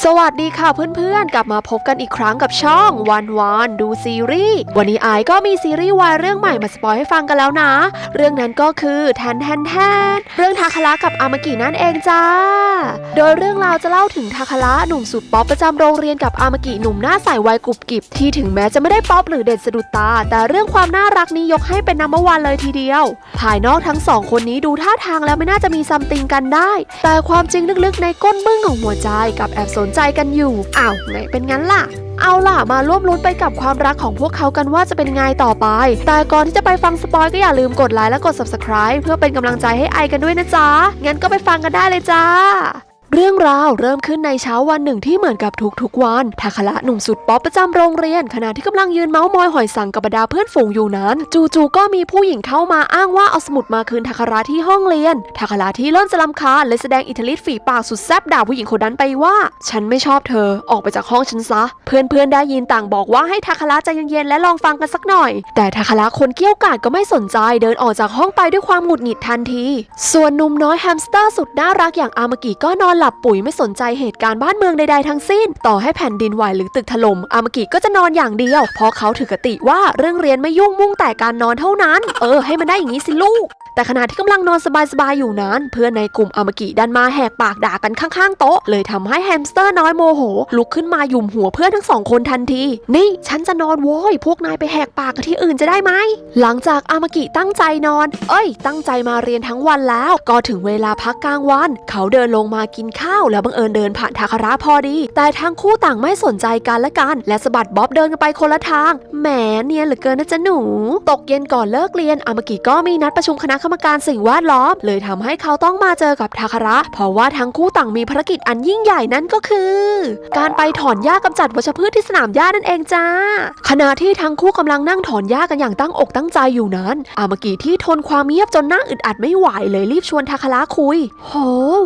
สวัสดีค่ะเพื่อนๆ กลับมาพบกันอีกครั้งกับช่องวันวานดูซีรีส์วันนี้ไอก็มีซีรีส์วายเรื่องใหม่มาสปอยให้ฟังกันแล้วนะ เรื่องนั้นก็คือแทนแทนแทนเรื่องทาคาระกับอามากินั่นเองจ้า โดยเรื่องราวจะเล่าถึงทาคาระหนุ่มสุดป๊อปประจำโรงเรียนกับอามากิหนุ่มหน้าใสวัยกรุบกริบที่ถึงแม้จะไม่ได้ป๊อปหรือเด่นสะดุดตา แต่เรื่องความน่ารักนี้ยกให้เป็นนัมเบอร์วันเลยทีเดียว ภายนอกทั้งสองคนนี้ดูท่าทางแล้วไม่น่าจะมีซัมติงกันได้ แต่ความจริงลึกๆในก้นบึ้งของหัวใจกับแอบสนใจกันอยู่อ้าวไงเป็นงั้นล่ะ เอาล่ะมาร่วมลุ้นไปกับความรักของพวกเขากันว่าจะเป็นไงต่อไป แต่ก่อนที่จะไปฟังสปอยก็อย่าลืมกดไลค์และกด subscribe เพื่อเป็นกำลังใจให้ไอกันด้วยนะจ๊ะงั้นก็ไปฟังกันได้เลยจ้า เรื่องราวเริ่มขึ้นในเช้าวันหนึ่งที่เหมือนกับทุกๆวันทาคาระหนุ่มสุดป๊อปประจำโรงเรียน ขณะที่กำลังยืนเมาส์มอยหอยสังกับบรรดาเพื่อนฝูงอยู่นั้น จู่ๆก็มีผู้หญิงเข้ามาอ้างว่าเอาสมุดมาคืนทาคาระที่ห้องเรียนทาคาระที่เริ่มจะลำคาญเลยแสดงอิทธิฤทธิ์ฝีปากสุดแซบด่าผู้หญิงคนนั้นไปว่า ฉันไม่ชอบเธอออกไปจากห้องฉันซะ เพื่อนๆได้ยินต่างบอกว่าให้ทาคาระใจเย็นๆและลองฟังกันสักหน่อย แต่ทาคาระคนเกี้ยวกาดก็ไม่สนใจเดินออกจากห้องไปด้วยความหงุดหงิดทันที ส่วนหนุ่มน้อยแฮมสเตอร์สุดน่ารักอย่างอามากิก็นอนหลับปุ๋ยไม่สนใจเหตุการณ์บ้านเมืองใดๆทั้งสิ้น ต่อให้แผ่นดินไหวหรือตึกถล่มอามากิก็จะนอนอย่างเดียว เพราะเขาถือกติว่าเรื่องเรียนไม่ยุ่งมุ่งแต่การนอนเท่านั้น เออ ให้มันได้อย่างนี้สิลูก แต่ขณะที่กำลังนอนสบายๆอยู่นั้น เพื่อนในกลุ่มอามากิดันมาแหกปากด่ากันข้างๆโต๊ะ เลยทำให้แฮมสเตอร์น้อยโมโห ลุกขึ้นมาหยุมหัวเพื่อนทั้งสองคนทันที นี่ฉันจะนอนโว้ยพวกนายไปแหกปากกันที่อื่นจะได้ไหม หลังจากอามากิตั้งใจนอน เอ้ย ตั้งใจมาเรียนทั้งวันแล้ว ก็ถึงเวลาพักกลางวัน เขาเดินลงมากินข้าวแล้วบังเอิญเดินผ่านทาคาระพอดี แต่ทั้งคู่ต่างไม่สนใจกันและกัน และสะบัดบ๊อบเดินกันไปคนละทาง แหมเนียนเหลือเกินนะจ๊ะหนู ตกเย็นก่อนเลิกเรียนอามากิก็มีนัดประชุมคณะกรรมการสิ่งแวดล้อม เลยทำให้เขาต้องมาเจอกับทาคาระ เพราะว่าทั้งคู่ต่างมีภารกิจอันยิ่งใหญ่นั่นก็คือ การไปถอนหญ้ากำจัดวัชพืชที่สนามหญ้านั่นเองจ้า ขณะที่ทั้งคู่กำลังนั่งถอนหญ้ากันอย่างตั้งอกตั้งใจอยู่นั้น อามากิที่ทนความเงียบจนนั่งอึดอัดไม่ไหวเลยรีบชวนทาคาระคุย โห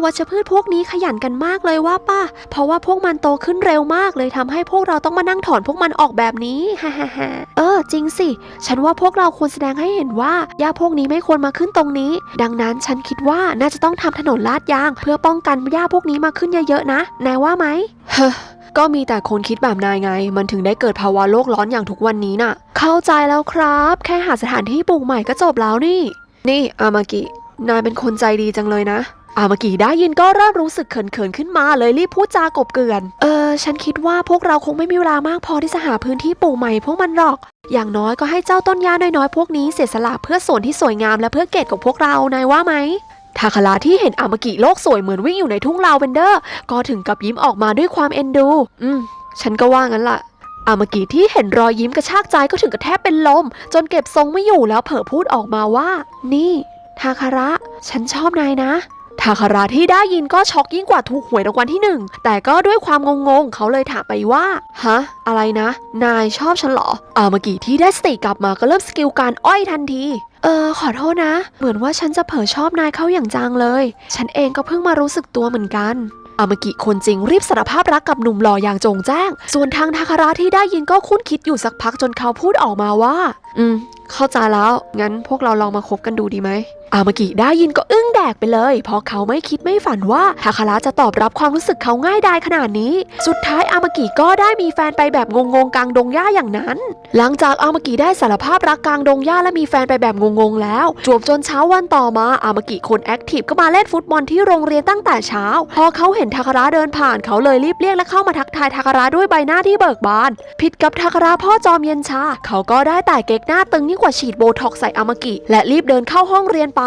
วัชพืชพวกนี้ขยันกันมากเลยว่าป้า เพราะว่าพวกมันโตขึ้นเร็วมากเลยทำให้พวกเราต้องมานั่งถอนพวกมันออกแบบนี้ฮ่าฮ่าเออจริงสิ ฉันว่าพวกเราควรแสดงให้เห็นว่าหญ้าพวกนี้ไม่ควรมาขึ้นตรงนี้ ดังนั้นฉันคิดว่าน่าจะต้องทำถนนลาดยาง เพื่อป้องกันหญ้าพวกนี้มาขึ้นเยอะๆนะนายว่าไหมเฮ้อก็มีแต่คนคิดแบบนายไง มันถึงได้เกิดภาวะโลกร้อนอย่างทุกวันนี้น่ะ เข้าใจแล้วครับ แค่หาสถานที่ปลูกใหม่ก็จบแล้วนี่ นี่อามากิ นายเป็นคนใจดีจังเลยนะ อามากิได้ยินก็เริ่มรู้สึกเขินๆขึ้นมาเลยรีบพูดจากบเกลื่อน เออ ฉันคิดว่าพวกเราคงไม่มีเวลามากพอที่จะหาพื้นที่ปลูกใหม่พวกมันหรอก อย่างน้อยก็ให้เจ้าต้นหญ้าน้อยๆ พวกนี้เสียสละเพื่อสวนที่สวยงามและเพื่อเกตของพวกเรา นายว่าไหมทาคาราที่เห็นอามากิโลกสวยเหมือนวิ่งอยู่ในทุ่งลาเวนเดอร์ ก็ถึงกับยิ้มออกมาด้วยความเอ็นดู อืม ฉันก็ว่างั้นล่ะอามากิที่เห็นรอยยิ้มกระชากใจก็ถึงกระแทบเป็นลม จนเก็บทรงไม่อยู่แล้วเผลอพูดออกมาว่า นี่ ทาคาระ ฉันชอบนายนะ ทาคาราที่ได้ยินก็ช็อกยิ่งกว่าถูกหวยรางวัลที่หนึ่งแต่ก็ด้วยความงงๆ เขาเลยถามไปว่าฮะอะไรนะ นายชอบฉันเหรออามากิที่ได้สติกลับมาก็เริ่มสกิลการอ้อยทันทีเออขอโทษนะ เหมือนว่าฉันจะเผลอชอบนายเข้าอย่างจังเลย ฉันเองก็เพิ่งมารู้สึกตัวเหมือนกันอามากิคนจริงรีบสารภาพรักกับหนุ่มหล่ออย่างจงแจ้ง ส่วนทางทาคาระที่ได้ยินก็คุ้นคิดอยู่สักพักจนเขาพูดออกมาว่า อืม เข้าใจแล้ว งั้นพวกเราลองมาคบกันดูดีไหม อามากิได้ยินก็อึ้งแดกไปเลย เพราะเขาไม่คิดไม่ฝันว่าทาคาระจะตอบรับความรู้สึกเขาง่ายดายขนาดนี้ สุดท้ายอามากิก็ได้มีแฟนไปแบบงงๆกลางดงหญ้าอย่างนั้น หลังจากอามากิได้สารภาพรักกลางดงหญ้าและมีแฟนไปแบบงงๆแล้ว จวบจนเช้าวันต่อมาอามากิคนแอคทีฟก็มาเล่นฟุตบอลที่โรงเรียนตั้งแต่เช้า พอเขาเห็นทาคาระเดินผ่านเขาเลยรีบเรียกและเข้ามาทักทายทาคาระด้วยใบหน้าที่เบิกบาน ผิดกับทาคาระพ่อจอมเย็นชา เขาก็ได้แต่เก๊กหน้าตึงยิ่งกว่าฉีดโบท็อกใส่อามากิ และรีบเดินเข้าห้องเรียนไป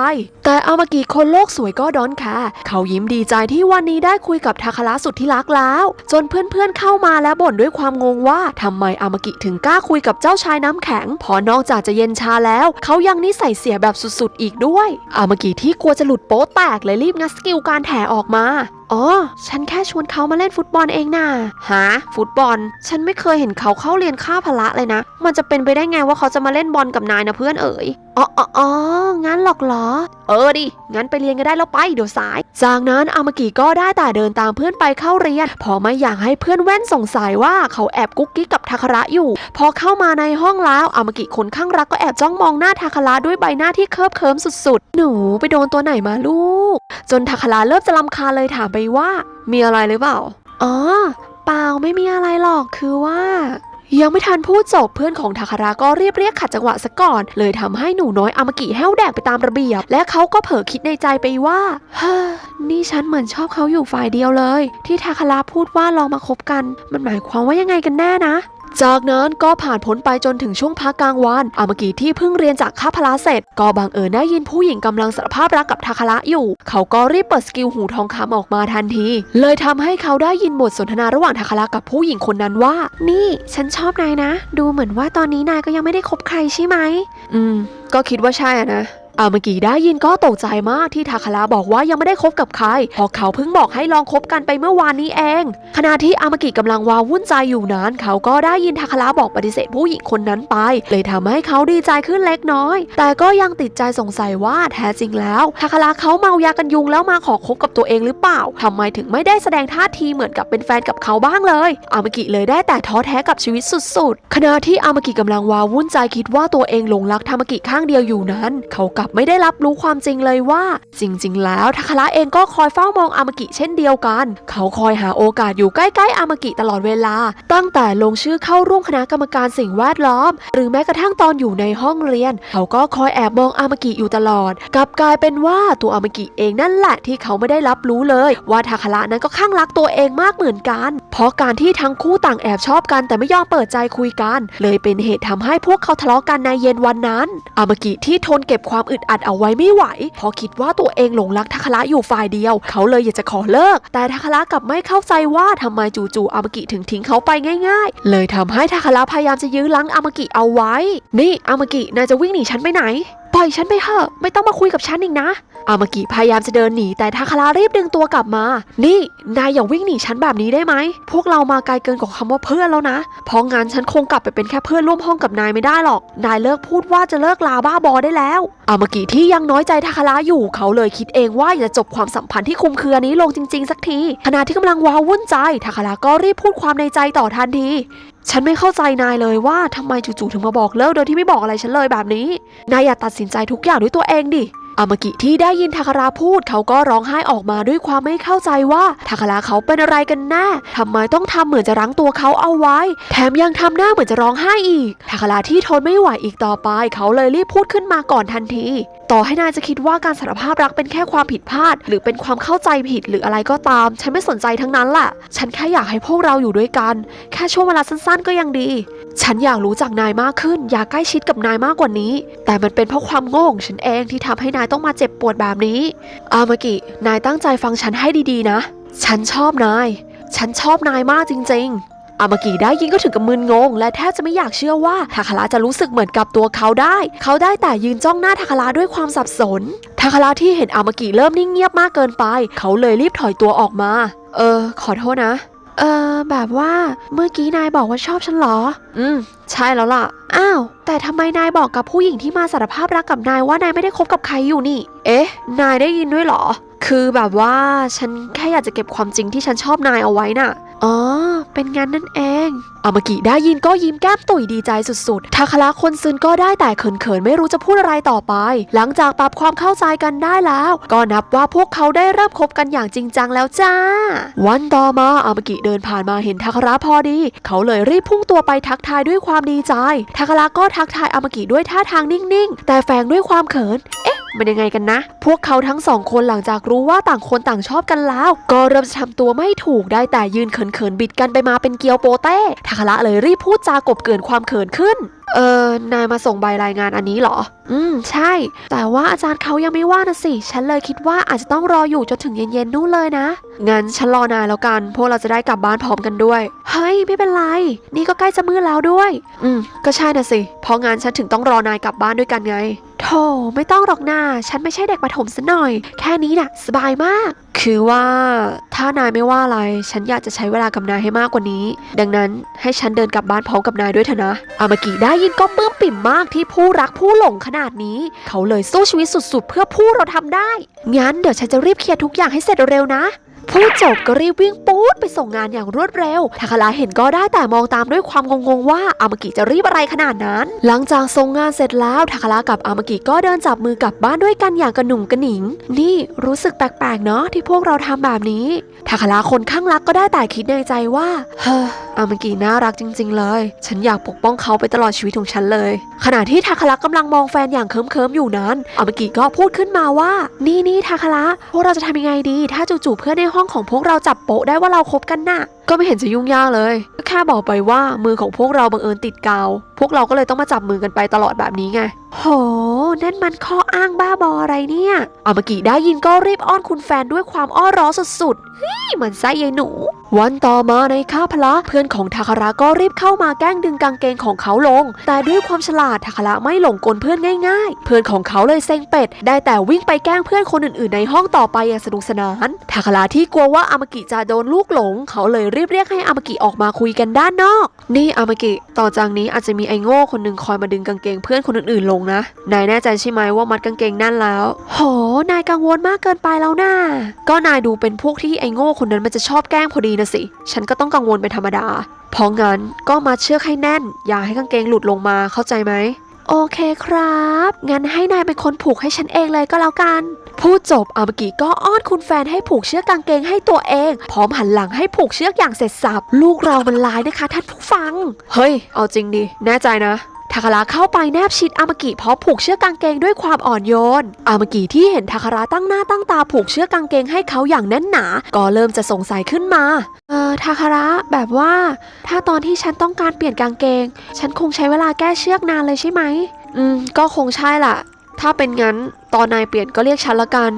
แต่อามากิคนโลกสวยก็ดอนค่ะ เขายิ้มดีใจที่วันนี้ได้คุยกับทาคาระสุดที่รักแล้ว จนเพื่อนๆเข้ามาและบ่นด้วยความงงว่าทำไมอามากิถึงกล้าคุยกับเจ้าชายน้ำแข็ง พอนอกจากจะเย็นชาแล้ว เขายังนิสัยเสียแบบสุดๆ อีกด้วย อามากิที่กลัวจะหลุดโป๊แตกเลยรีบงัดสกิลการแถออกมา อ๋อ ฉันแค่ชวนเขามาเล่นฟุตบอลเองน่ะฮะฟุตบอล ฉันไม่เคยเห็นเขาเข้าเรียนค่าพละเลยนะ มันจะเป็นไปได้ไงว่าเขาจะมาเล่นบอลกับนายนะเพื่อนเอ๋ย อ๋ออ๋องั้นหรอกเหรอ เออดิ งั้นไปเรียนกันได้แล้วไปเดี๋ยวสาย จากนั้นอามากิก็ได้แต่เดินตามเพื่อนไปเข้าเรียน พอไม่อยากให้เพื่อนแว่นสงสัยว่าเขาแอบกุ๊กกิ๊กกับทาคาระอยู่ พอเข้ามาในห้องแล้วอามากิคนข้างรักก็แอบจ้องมองหน้าทาคาระด้วยใบหน้าที่เคิบเคิมสุดๆ หนูไปโดนตัวไหนมาลูก จนทาคาระเริ่มจะลำคาเลยถามไปว่า มีอะไรหรือเปล่า อ๋อ เปล่าไม่มีอะไรหรอกคือว่า ยังไม่ทันพูดจบเพื่อนของทาคาราก็เรียบเรียกขัดจังหวะซะก่อน เลยทำให้หนูน้อยอามากิแห้วแดกไปตามระเบียบ และเขาก็เผลอคิดในใจไปว่าเฮ้อนี่ฉันเหมือนชอบเขาอยู่ฝ่ายเดียวเลย ที่ทาคาราพูดว่าลองมาคบกัน มันหมายความว่ายังไงกันแน่นะ จากนั้นก็ผ่านพ้นไปจนถึงช่วงพักกลางวันอามากิที่เพิ่งเรียนจากคาพลาเสร็จ ก็บังเอิญได้ยินผู้หญิงกำลังสารภาพรักกับทาคาระอยู่ เขาก็รีบเปิดสกิลหูทองคำออกมาทันที เลยทำให้เขาได้ยินบทสนทนาระหว่างทาคาระกับผู้หญิงคนนั้นว่า นี่ ฉันชอบนายนะ ดูเหมือนว่าตอนนี้นายก็ยังไม่ได้คบใครใช่ไหม อืม ก็คิดว่าใช่นะ อามากิได้ยินก็ตกใจมากที่ทาคาระบอกว่ายังไม่ได้คบกับใครเพราะเขาเพิ่งบอกให้ลองคบกันไปเมื่อวานนี้เอง ขณะที่อามากิกำลังวาวุ่นใจอยู่นั้น เขาก็ได้ยินทาคาระบอกปฏิเสธผู้หญิงคนนั้นไป เลยทำให้เขาดีใจขึ้นเล็กน้อย แต่ก็ยังติดใจสงสัยว่าแท้จริงแล้วทาคาระเขาเมายากันยุงแล้วมาขอคบกับตัวเองหรือเปล่าทำไมถึงไม่ได้แสดงท่าทีเหมือนกับเป็นแฟนกับเขาบ้างเลย อามากิเลยได้แต่ท้อแท้กับชีวิตสุดๆ ขณะที่อามากิกำลังวาวุ่นใจคิดว่าตัวเองหลงรักทามากิข้างเดียวอยู่นั้น เขากลับไม่ได้รับรู้ความจริงเลยว่า จริง ๆ แล้วทาคาระเองก็คอยเฝ้ามองอามากิเช่นเดียวกัน เขาคอยหาโอกาสอยู่ใกล้ๆอามากิตลอดเวลา ตั้งแต่ลงชื่อเข้าร่วมคณะกรรมการสิ่งแวดล้อม หรือแม้กระทั่งตอนอยู่ในห้องเรียน เขาก็คอยแอบมองอามากิอยู่ตลอดกลับกลายเป็นว่าตัวอามากิเองนั่นแหละที่เขาไม่ได้รับรู้เลย ว่าทาคาระนั้นก็ข้างรักตัวเองมากเหมือนกัน เพราะการที่ทั้งคู่ต่างแอบชอบกัน แต่ไม่ยอมเปิดใจคุยกัน เลยเป็นเหตุทำให้พวกเขาทะเลาะกันในเย็นวันนั้น อามากิที่ทนเก็บความอึดอัดเอาไว้ไม่ไหวเพราะคิดว่าตัวเองหลงรักทาคาระอยู่ฝ่ายเดียว เขาเลยอยากจะขอเลิก แต่ทาคาระกลับไม่เข้าใจว่าทำไมจู่ๆอามากิถึงทิ้งเขาไปง่าย ๆ เลยทำให้ทาคาระพยายามจะยื้อลังอามากิเอาไว้ นี่อามากินายจะวิ่งหนีฉันไปไหนปล่อยฉันไปเถอะ ไม่ต้องมาคุยกับฉันอีกนะ อามากิพยายามจะเดินหนีแต่ทาคารารีบดึงตัวกลับมา นี่ นายอย่าวิ่งหนีฉันแบบนี้ได้ไหม พวกเรามาไกลเกินกว่าคำว่าเพื่อนแล้วนะ เพราะงั้นฉันคงกลับไปเป็นแค่เพื่อนร่วมห้องกับนายไม่ได้หรอก นายเลิกพูดว่าจะเลิกลาบ้าบอได้แล้ว อามากิที่ยังน้อยใจทาคาราอยู่เขาเลยคิดเองว่าอยากจะจบความสัมพันธ์ที่คุมเครือนี้ลงจริง ๆ สักที ขณะที่กำลังว้าวุ่นใจทาคาราก็รีบพูดความในใจต่อทันที ฉันไม่เข้าใจนายเลยว่าทำไมจู่ๆถึงมาบอกเลิกโดยที่ไม่บอกอะไรฉันเลยแบบนี้ นายอย่าตัดสินใจทุกอย่างด้วยตัวเองดิอามากิที่ได้ยินทาคาราพูดเขาก็ร้องไห้ออกมาด้วยความไม่เข้าใจว่าทาคาราเขาเป็นอะไรกันแน่ทำไมต้องทำเหมือนจะรั้งตัวเขาเอาไว้ แถมยังทำหน้าเหมือนจะร้องไห้อีกทาคาราที่ทนไม่ไหวอีกต่อไป เขาเลยรีบพูดขึ้นมาก่อนทันทีต่อให้นายจะคิดว่าการสารภาพรักเป็นแค่ความผิดพลาด หรือเป็นความเข้าใจผิดหรืออะไรก็ตาม ฉันไม่สนใจทั้งนั้นแหละฉันแค่อยากให้พวกเราอยู่ด้วยกัน แค่ช่วงเวลาสั้นๆก็ยังดี ฉันอยากรู้จักนายมากขึ้น อยากใกล้ชิดกับนายมากกว่านี้ แต่มันเป็นเพราะความโง่ของฉันเองที่ทำให้นายต้องมาเจ็บปวดแบบนี้อามากินายตั้งใจฟังฉันให้ดีๆนะ ฉันชอบนาย ฉันชอบนายมากจริง ๆอามากิได้ยินก็ถึงกับมึนงง และแทบจะไม่อยากเชื่อว่าทาคาระจะรู้สึกเหมือนกับตัวเขาได้ เขาได้แต่ยืนจ้องหน้าทาคาระด้วยความสับสนทาคาระที่เห็นอามากิเริ่มนิ่งเงียบมากเกินไป เขาเลยรีบถอยตัวออกมา เออ ขอโทษนะ เออแบบว่าเมื่อกี้นายบอกว่าชอบฉันเหรอ อืม ใช่แล้วล่ะ อ้าว แต่ทำไมนายบอกกับผู้หญิงที่มาสารภาพรักกับนายว่านายไม่ได้คบกับใครอยู่นี่ เอ๊ะ นายได้ยินด้วยเหรอ คือแบบว่าฉันแค่อยากจะเก็บความจริงที่ฉันชอบนายเอาไว้น่ะ อ๋อ เป็นงั้นนั่นเอง อามากิได้ยินก็ยิ้มแก้มตุ๋ยดีใจสุดๆ ทาคาระคนซึนก็ได้แต่เขินๆ ไม่รู้จะพูดอะไรต่อไป หลังจากปรับความเข้าใจกันได้แล้ว ก็นับว่าพวกเขาได้เริ่มคบกันอย่างจริงจังแล้วจ้า วันต่อมาอามากิเดินผ่านมาเห็นทาคาระพอดี เขาเลยรีบพุ่งตัวไปทักทายด้วยความดีใจ ทาคาระก็ทักทายอามากิด้วยท่าทางนิ่งๆ แต่แฝงด้วยความเขิน เอ๊ะ มันยังไงกันนะ พวกเขาทั้งสองคนหลังจากรู้ว่าต่างคนต่างชอบกันแล้ว ก็เริ่มจะทำตัวไม่ถูกได้แต่ยืนเขินๆบิดกันไปมาเป็นเกียวโปเต้ทาคาระเลยรีบพูดจากบเกินความเขินขึ้น เออนายมาส่งใบรายงานอันนี้เหรอ อืม ใช่ แต่ว่าอาจารย์เขายังไม่ว่านะสิ ฉันเลยคิดว่าอาจจะต้องรออยู่จนถึงเย็นๆนู่นเลยนะ งั้นฉันรอนายแล้วกัน พวกเราจะได้กลับบ้านพร้อมกันด้วย เฮ้ย ไม่เป็นไร นี่ก็ใกล้จะมืดแล้วด้วย อืม ก็ใช่นะสิ เพราะงั้นฉันถึงต้องรอนายกลับบ้านด้วยกันไง โธ่ ไม่ต้องหรอกนาฉันไม่ใช่เด็กประถมซะหน่อย แค่นี้น่ะ สบายมาก คือว่า ถ้านายไม่ว่าอะไร ฉันอยากจะใช้เวลากับนายให้มากกว่านี้ ดังนั้นให้ฉันเดินกลับบ้านพร้อมกับนายด้วยเถอะนะอามากิได้ยินก็ปลื้มปิ่มมากที่ผู้รักผู้หลงขนาดนี้ เขาเลยสู้ชีวิตสุดๆ เพื่อผู้เราทำได้ งั้นเดี๋ยวฉันจะรีบเคลียร์ทุกอย่างให้เสร็จเร็วๆนะพูดจบก็รีบวิ่งปู๊ดไปส่งงานอย่างรวดเร็ว ทาคาระเห็นก็ได้แต่มองตามด้วยความงงๆว่าอามากิจะรีบอะไรขนาดนั้น หลังจากส่งงานเสร็จแล้วทาคาระกับอามากิก็เดินจับมือกลับบ้านด้วยกันอย่างกระหนุ่งกระหนิง นี่รู้สึกแปลกๆเนาะที่พวกเราทำแบบนี้ ทาคาระคนข้างรักก็ได้แต่คิดในใจว่า เฮ้อ อามากิน่ารักจริง ๆ เลย ฉันอยากปกป้องเขาไปตลอดชีวิตของฉันเลย ขณะที่ทาคาระกำลังมองแฟนอย่างเคิมๆอยู่นั้น อามากิก็พูดขึ้นมาว่า นี่นี่ทาคาระพวกเราจะทำยังไงดี ถ้าจู่ๆเพื่อนในห้องของพวกเราจับโปะได้ว่าเราคบกันน่ะ ก็ไม่เห็นจะยุ่งยากเลยก็แค่บอกไปว่ามือของพวกเราบังเอิญติดกาว พวกเราก็เลยต้องมาจับมือกันไปตลอดแบบนี้ไง โห นั่นมันข้ออ้างบ้าบออะไรเนี่ยอามากิได้ยินก็รีบอ้อนคุณแฟนด้วยความอ้อร้อสุดๆเฮ้ยเหมือนไส้ยายหนู วันต่อมาในค่าพละเพื่อนของทาคาระก็รีบเข้ามาแกล้งดึงกางเกงของเขาลง แต่ด้วยความฉลาดทาคาระไม่หลงกลเพื่อนง่าย ๆ เพื่อนของเขาเลยเซ็งเป็ด ได้แต่วิ่งไปแกล้งเพื่อนคนอื่นๆ ในห้องต่อไปอย่างสนุกสนานทาคาระที่กลัวว่าอามากิจะโดนลูกหลงเขาเลยรีบเรียกให้อามากิออกมาคุยกันด้านนอก นี่อามากิต่อจากนี้อาจจะมีไอโง่คนหนึ่งคอยมาดึงกางเกงเพื่อนคนอื่นๆลงนะ นายแน่ใจใช่ไหมว่ามัดกางเกงแน่นแล้ว โห นายกังวลมากเกินไปแล้วนะ่าก็นายดูเป็นพวกที่ไอโง่คนนั้นมันจะชอบแกล้งพอดีนะสิ ฉันก็ต้องกังวลเป็นธรรมดา เพราะงั้นก็มาเชือกให้แน่น อย่าให้กางเกงหลุดลงมาเข้าใจไหม โอเคครับ งั้นให้นายเป็นคนผูกให้ฉันเองเลยก็แล้วกัน พูดจบอามากิก็อ้อนคุณแฟนให้ผูกเชือกกางเกงให้ตัวเอง พร้อมหันหลังให้ผูกเชือกอย่างเสร็จสับ ลูกเรามันลายนะคะท่านผู้ฟัง เฮ้ย เอาจริงดิ แน่ใจนะ ทาคาระเข้าไปแนบชิดอามากิพร้อมผูกเชือกกางเกงด้วยความอ่อนโยน อามากิที่เห็นทาคาระตั้งหน้าตั้งตาผูกเชือกกางเกงให้เขาอย่างแน่นหนา ก็เริ่มจะสงสัยขึ้นมา เออทาคาระแบบว่า ถ้าตอนที่ฉันต้องการเปลี่ยนกางเกง ฉันคงใช้เวลาแก้เชือกนานเลยใช่ไหม อืม ก็คงใช่ล่ะ ถ้าเป็นงั้นตอนนายเปลี่ยนก็เรียกฉันละกัน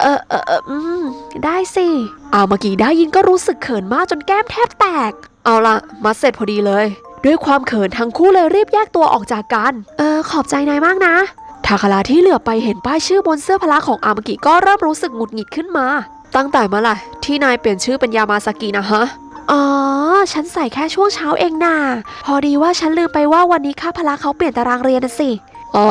เออเออเอออืม ได้สิอามากิได้ยินก็รู้สึกเขินมากจนแก้มแทบแตก เอาละมัดเสร็จพอดีเลย ด้วยความเขินทั้งคู่เลยรีบแยกตัวออกจากกัน เออ ขอบใจนายมากนะ ทาคาราที่เหลือบไปเห็นป้ายชื่อบนเสื้อพละของอามากิก็เริ่มรู้สึกหงุดหงิดขึ้นมา ตั้งแต่เมื่อไหร่ที่นายเปลี่ยนชื่อเป็นยามาซากินะฮะ อ๋อ ฉันใส่แค่ช่วงเช้าเองน่ะพอดีว่าฉันลืมไปว่าวันนี้ค่าพละเขาเปลี่ยนตารางเรียนนะสิ อ๋อ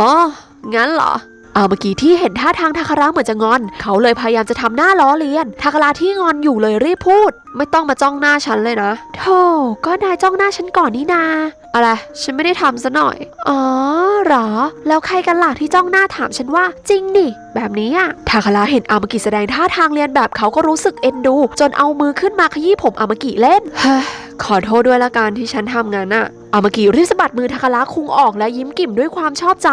งั้นเหรอ เอาเมื่อกี้ที่เห็นท่าทางทาคาระเหมือนจะงอน เขาเลยพยายามจะทำหน้าล้อเลียนทาคาระที่งอนอยู่เลยรีบพูด ไม่ต้องมาจ้องหน้าฉันเลยนะโธ่ก็นายจ้องหน้าฉันก่อนนี่นาอะไร ฉันไม่ได้ทำซะหน่อย อ๋อเหรอ แล้วใครกันล่ะที่จ้องหน้าถามฉันว่า จริงดิแบบนี้อะทาคาระเห็นอามากิแสดงท่าทางเรียนแบบเขาก็รู้สึกเอ็นดู จนเอามือขึ้นมาขยี้ผมอามากิเล่นเฮ้ ขอโทษด้วยละกันที่ฉันทำงานน่ะอามากิรีบสะบัดมือทาคาระคุงออกและยิ้มกิ่มด้วยความชอบใจ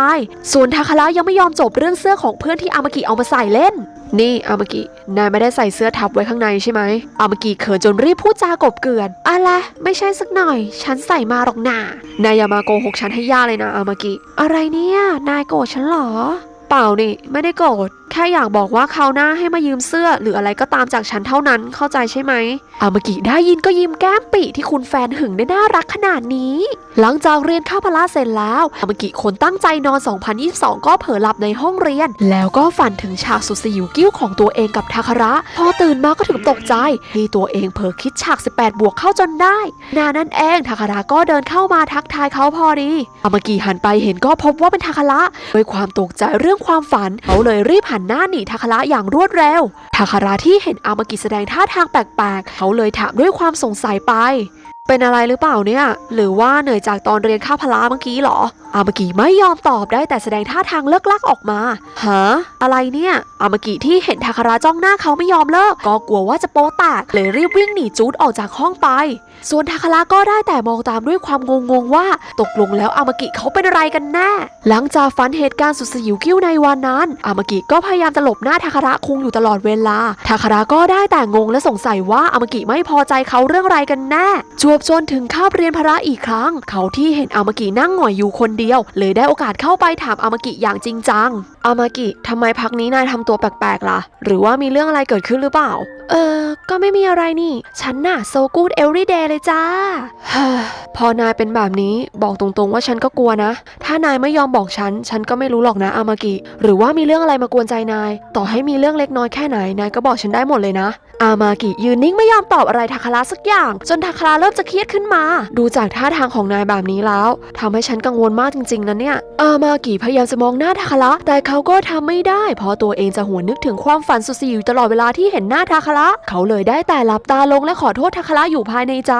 ส่วนทาคาระยังไม่ยอมจบเรื่องเสื้อของเพื่อนที่อามากิเอามาใส่เล่น นี่อามากินายไม่ได้ใส่เสื้อทับไว้ข้างในใช่ไหมอามากิเขินจนรีบพูดจากบเกลื่อนอะไรไม่ใช่สักหน่อย ฉันใส่มาหรอกนานายอย่ามาโกหกฉันให้ย่าเลยนะอามากิ อะไรเนี่ย นายโกรธฉันเหรอ เปล่านี่ ไม่ได้โกรธ แค่อยากบอกว่าคราวหน้าให้มายืมเสื้อ หรืออะไรก็ตามจากฉันเท่านั้น เข้าใจใช่ไหมอามากิได้ยินก็ยิ้มแก้มปีที่คุณแฟนหึงได้น่ารักขนาดนี้ หลังจากเรียนเข้าพละเสร็จแล้วอามากิคนตั้งใจนอน 2022 ก็เผลอหลับในห้องเรียน แล้วก็ฝันถึงฉากสุดสยิวกิ้วของตัวเองกับทาคาระ พอตื่นมาก็ถึงตกใจที่ตัวเองเผลอคิดฉาก 18 บวกเข้าจนได้ นานั่นเองทาคาระก็เดินเข้ามาทักทายเขาพอดีอามากิหันไปเห็นก็พบว่าเป็นทาคาระด้วยความตกใจเรื่องความฝัน เขาเลยรีบหันหน้าหนีทาคาระอย่างรวดเร็ว ทาคาระที่เห็นอามากิแสดงท่าทางแปลกๆ เขาเลยถามด้วยความสงสัยไป เป็นอะไรหรือเปล่าเนี่ย หรือว่าเหนื่อยจากตอนเรียนข้าพละเมื่อกี้เหรอ อามากิไม่ยอมตอบได้แต่แสดงท่าทางเลิกลักออกมาฮะอะไรเนี่ย อามากิที่เห็นทาคาระจ้องหน้าเขาไม่ยอมเลิก ก็กลัวว่าจะโป๊แตกเลยรีบวิ่งหนีจูดออกจากห้องไป ส่วนทาคาระก็ได้แต่มองตามด้วยความงงๆว่าตกลงแล้วอามากิเขาเป็นอะไรกันแน่ หลังจากฝันเหตุการณ์สุดสยิวกิ้วในวันนั้น อามากิก็พยายามจะหลบหน้าทาคาระคุงอยู่ตลอดเวลา ทาคาระก็ได้แต่งงและสงสัยว่าอามากิไม่พอใจเขาเรื่องอะไรกันแน่ จวบจนถึงคาบเรียนพระอีกครั้ง เขาที่เห็นอามากินั่งหงอยอยู่คนเดียว เลยได้โอกาสเข้าไปถามอามากิอย่างจริงจัง อามากิทำไมพักนี้นายทำตัวแปลกๆล่ะ หรือว่ามีเรื่องอะไรเกิดขึ้นหรือเปล่า เออ ก็ไม่มีอะไรนี่ ฉันน่ะ so good every day เลยจ้า พอนายเป็นแบบนี้บอกตรงๆว่าฉันก็กลัวนะ ถ้านายไม่ยอมบอกฉัน ฉันก็ไม่รู้หรอกนะอามากิ หรือว่ามีเรื่องอะไรมากวนใจนาย ต่อให้มีเรื่องเล็กน้อยแค่ไหน นายก็บอกฉันได้หมดเลยนะอามากิยืนนิ่งไม่ยอมตอบอะไรทาคาระสักอย่าง จนทาคาระเริ่มจะเครียดขึ้นมา ดูจากท่าทางของนายแบบนี้แล้วทำให้ฉันกังวลมากจริงๆนะเนี่ย อามากิพยายามจะมองหน้าทาคาระแต่เขาก็ทำไม่ได้เพราะตัวเองจะหวนนึกถึงความฝันสุดสยิวตลอดเวลาที่เห็นหน้าทาคาระเขาเลยได้แต่หลับตาลงและขอโทษทาคาระอยู่ภายในใจ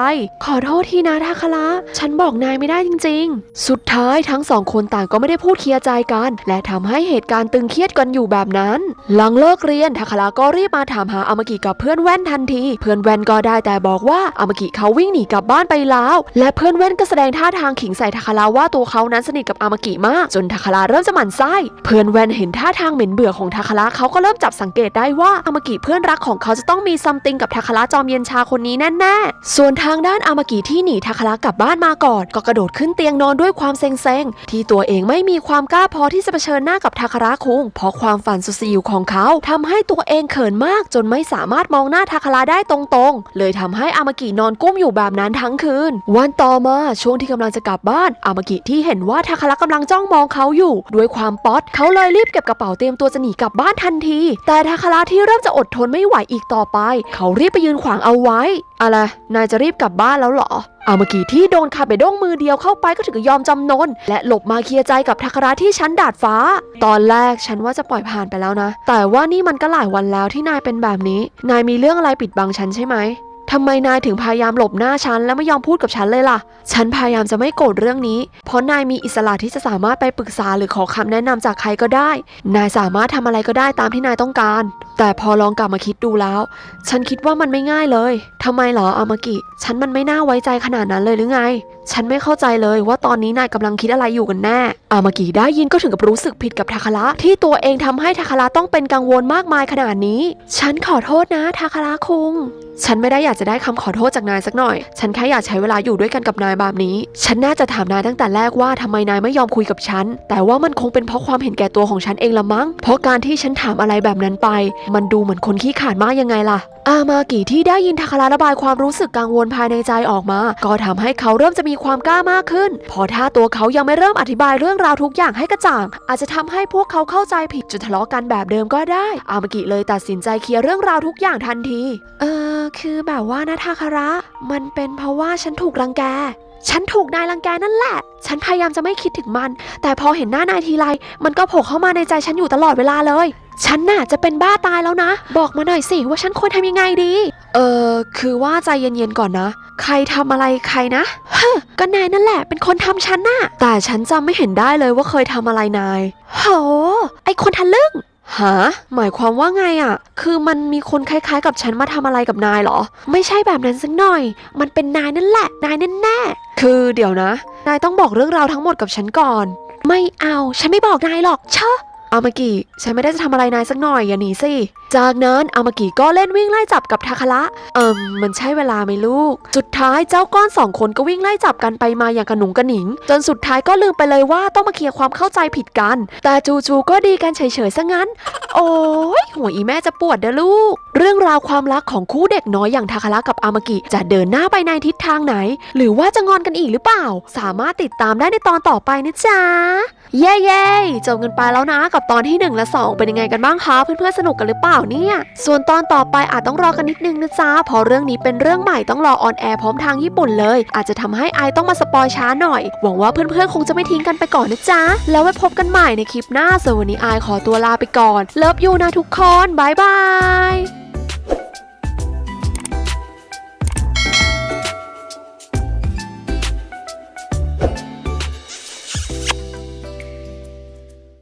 ขอโทษทีนะทาคาระฉันบอกนายไม่ได้จริง ๆ สุดท้ายทั้งสองคนต่างก็ไม่ได้พูดเคลียร์ใจกัน และทำให้เหตุการณ์ตึงเครียดกันอยู่แบบนั้น หลังเลิกเรียนทาคาระก็รีบมาถามหาอามากิกับเพื่อนแว่นทันที เพื่อนแว่นก็ได้แต่บอกว่าอามากิเขาวิ่งหนีกลับบ้านไปแล้ว และเพื่อนแว่นก็แสดงท่าทางขิงใส่ทาคาระว่าตัวเขานั้นสนิทกับอามากิมาก จนทาคาระเริ่มจะหมั่นไส้เพื่อนแว่นนเห็นท่าทางเหม็นเบื่อของทาคาระเขาก็เริ่มจับสังเกตได้ว่าอามากิเพื่อนรักของเขาจะต้องมีซัมติงกับทาคาระจอมเย็นชาคนนี้แน่ๆ ส่วนทางด้านอามากิที่หนีทาคาระกลับบ้านมาก่อนก็กระโดดขึ้นเตียงนอนด้วยความเซ็งๆที่ตัวเองไม่มีความกล้าพอที่จะเผชิญหน้ากับทาคาระคุงเพราะความฝันสุดสยิวของเขาทำให้ตัวเองเขินมากจนไม่สามารถมองหน้าทาคาระได้ตรงๆ เลยทำให้อามากินอนก้มอยู่แบบนั้นทั้งคืน วันต่อมาช่วงที่กำลังจะกลับบ้านอามากิที่เห็นว่าทาคาระกำลังจ้องมองเขาอยู่ ด้วยความป๊อตเขาเลยรีบเก็บกระเป๋าเตรียมตัวจะหนีกลับบ้านทันที แต่ทาคาระที่เริ่มจะอดทนไม่ไหวอีกต่อไป เขารีบไปยืนขวางเอาไว้ อะไร นายจะรีบกลับบ้านแล้วเหรอเอามากิที่โดนคาเบด้งมือเดียวเข้าไปก็ถึงกับยอมจำนน และหลบมาเคลียร์ใจกับทาคาระที่ชั้นดาดฟ้า ตอนแรกฉันว่าจะปล่อยผ่านไปแล้วนะ แต่ว่านี่มันก็หลายวันแล้วที่นายเป็นแบบนี้ นายมีเรื่องอะไรปิดบังฉันใช่ไหม ทำไมนายถึงพยายามหลบหน้าฉันและไม่ยอมพูดกับฉันเลยล่ะ ฉันพยายามจะไม่โกรธเรื่องนี้ เพราะนายมีอิสระที่จะสามารถไปปรึกษาหรือขอคำแนะนำจากใครก็ได้ นายสามารถทำอะไรก็ได้ตามที่นายต้องการ แต่พอลองกลับมาคิดดูแล้ว ฉันคิดว่ามันไม่ง่ายเลยทำไมเหรออามากิ ฉันมันไม่น่าไว้ใจขนาดนั้นเลยหรือไง ฉันไม่เข้าใจเลยว่าตอนนี้นายกำลังคิดอะไรอยู่กันแน่ อามากิได้ยินก็ถึงกับรู้สึกผิดกับทาคาระที่ตัวเองทำให้ทาคาระต้องเป็นกังวลมากมายขนาดนี้ ฉันขอโทษนะทาคาระคุง ฉันไม่ได้อยากจะได้คำขอโทษจากนายสักหน่อย ฉันแค่อยากใช้เวลาอยู่ด้วยกันกับนายแบบนี้ ฉันน่าจะถามนายตั้งแต่แรกว่าทำไมนายไม่ยอมคุยกับฉัน แต่ว่ามันคงเป็นเพราะความเห็นแก่ตัวของฉันเองละมั้ง เพราะการที่ฉันถามอะไรแบบนั้นไป มันดูเหมือนคนขี้ขลาดมากยังไงล่ะ อามากิที่ได้ยินทาคาระระบายความรู้สึกกังวลภายในใจออกมา ก็ทำให้เขาเริ่มจะมีีความกล้ามากขึ้น พอถ้าตัวเขายังไม่เริ่มอธิบายเรื่องราวทุกอย่างให้กระจ่าง อาจจะทำให้พวกเขาเข้าใจผิดจนทะเลาะกันแบบเดิมก็ได้ อามากิเลยตัดสินใจเคลียร์เรื่องราวทุกอย่างทันที เออคือแบบว่านะทาคาระ มันเป็นเพราะว่าฉันถูกรังแก ฉันถูกนายรังแกนั่นแหละ ฉันพยายามจะไม่คิดถึงมัน แต่พอเห็นหน้านายทีไร มันก็โผล่เข้ามาในใจฉันอยู่ตลอดเวลาเลย ฉันน่ะจะเป็นบ้าตายแล้วนะ บอกมาหน่อยสิว่าฉันควรทำยังไงดี เออคือว่าใจเย็นๆก่อนนะ ใครทำอะไรใครนะเฮ้อก็นายนั่นแหละ เป็นคนทำฉันน่ะ แต่ฉันจำไม่เห็นได้เลยว่าเคยทำอะไรนายโหไอคนทะลึ่ง ฮะหมายความว่าไงอะ่ะ คือมันมีคนคล้ายๆ กับฉันมาทำอะไรกับนายเหรอ ไม่ใช่แบบนั้นสักหน่อย มันเป็นนายนั่นแหละ นายแน่ๆคือเดี๋ยวนะ นายต้องบอกเรื่องราวทั้งหมดกับฉันก่อน ไม่เอา ฉันไม่บอกนายหรอกเชอะ อามากิฉันไม่ได้จะทำอะไรนายสักหน่อยอย่าหนีสิ จากนั้นอามากิก็เล่นวิ่งไล่จับกับทาคาระเอิมมันใช่เวลาไหมลูก สุดท้ายเจ้าก้อนสองคนก็วิ่งไล่จับกันไปมาอย่างกระหนุงกระหนิง จนสุดท้ายก็ลืมไปเลยว่าต้องมาเคลียร์ความเข้าใจผิดกัน แต่จูๆก็ดีกันเฉยๆซะงั้น โอ้ยหัวอีแม่จะปวดเด้อลูก เรื่องราวความรักของคู่เด็กน้อยอย่างทาคาระกับอามากิจะเดินหน้าไปในทิศทางไหน หรือว่าจะงอนกันอีกหรือเปล่า สามารถติดตามได้ในตอนต่อไปนะจ๊ะ เย้เย้จบกันไปแล้วนะกับตอนที่ 1 และ 2 เป็นยังไงกันบ้างคะเพื่อนๆสนุกกันหรือเปล่าเนี่ย ส่วนตอนต่อไปอาจต้องรอกันนิดนึงนะจ๊ะเพราะเรื่องนี้เป็นเรื่องใหม่ต้องรอออนแอร์พร้อมทางญี่ปุ่นเลย อาจจะทำให้ไอต้องมาสปอยช้าหน่อย หวังว่าเพื่อนๆคงจะไม่ทิ้งกันไปก่อนนะจ๊ะ แล้วไว้พบกันใหม่ในคลิปหน้าส่วนวันนี้ไอขอตัวลาไปก่อนเลิฟยูนะทุกคนบายบาย